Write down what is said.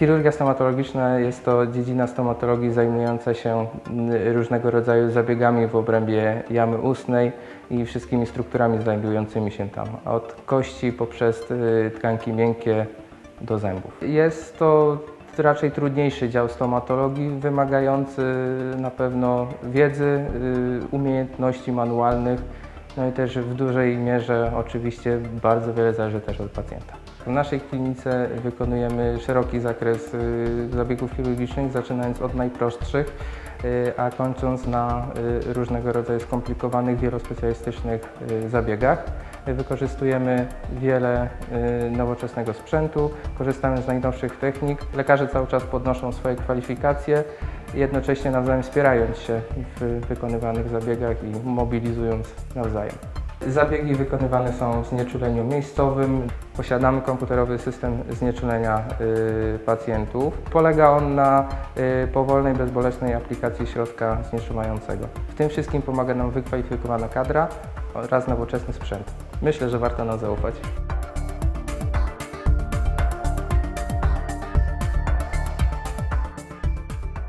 Chirurgia stomatologiczna jest to dziedzina stomatologii zajmująca się mm, różnego rodzaju zabiegami w obrębie jamy ustnej i wszystkimi strukturami znajdującymi się tam, od kości poprzez y, tkanki miękkie do zębów. Jest to raczej trudniejszy dział stomatologii, wymagający na pewno wiedzy, y, umiejętności manualnych, no i też w dużej mierze oczywiście bardzo wiele zależy też od pacjenta. W naszej klinice wykonujemy szeroki zakres y, zabiegów chirurgicznych, zaczynając od najprostszych, y, a kończąc na y, różnego rodzaju skomplikowanych, wielospecjalistycznych zabiegach. Wykorzystujemy wiele nowoczesnego sprzętu, korzystamy z najnowszych technik. Lekarze cały czas podnoszą swoje kwalifikacje, jednocześnie nawzajem wspierając się w wykonywanych zabiegach i mobilizując nawzajem. Zabiegi wykonywane są w znieczuleniu miejscowym. Posiadamy komputerowy system znieczulenia y, pacjentów. Polega on na y, powolnej, bezbolesnej aplikacji środka znieczulającego. W tym wszystkim pomaga nam wykwalifikowana kadra oraz nowoczesny sprzęt. Myślę, że warto nam zaufać.